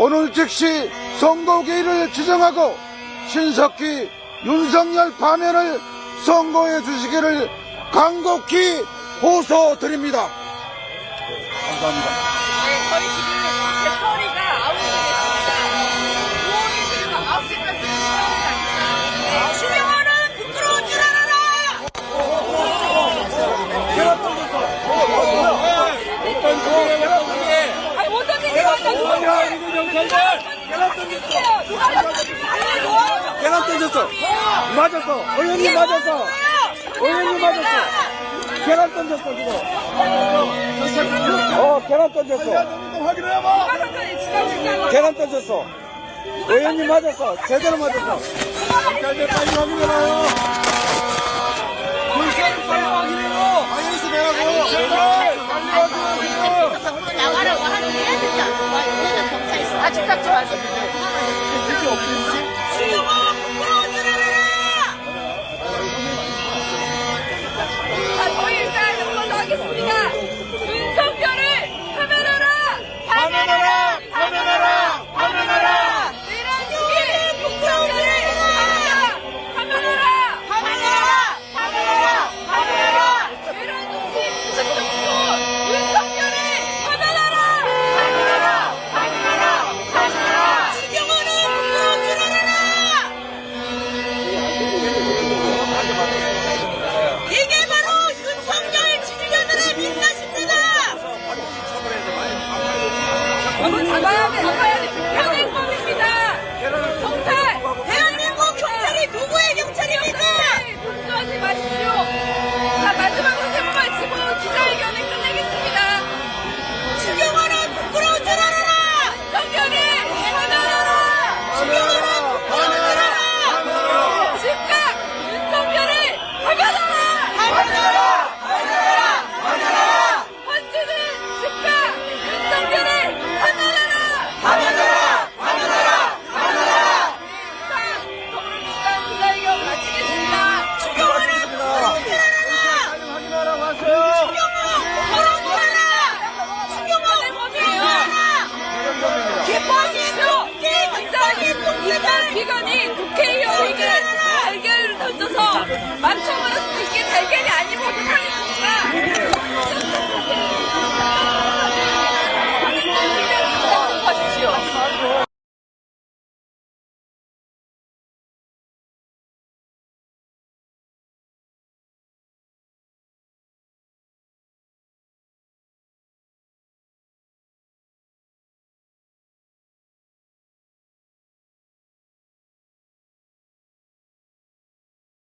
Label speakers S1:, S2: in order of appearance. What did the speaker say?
S1: 오늘 즉시 선거기일을 지정하고 신석기 윤석열 파면을 선고해 주시기를 간곡히 호소드립니다. 감사합니다.
S2: 네, 저희 지금 배터리가 아웃되겠
S3: 계란 던졌어. 맞았어. 의원님 맞았어. 의원님 맞았어. 계란 던졌어, 지금. 어, 계란 던졌어. 계란 던졌어. 의원님 맞았어. 제대로 맞았어. 빨리 확인해봐요.
S4: 하세요.
S2: 신영아!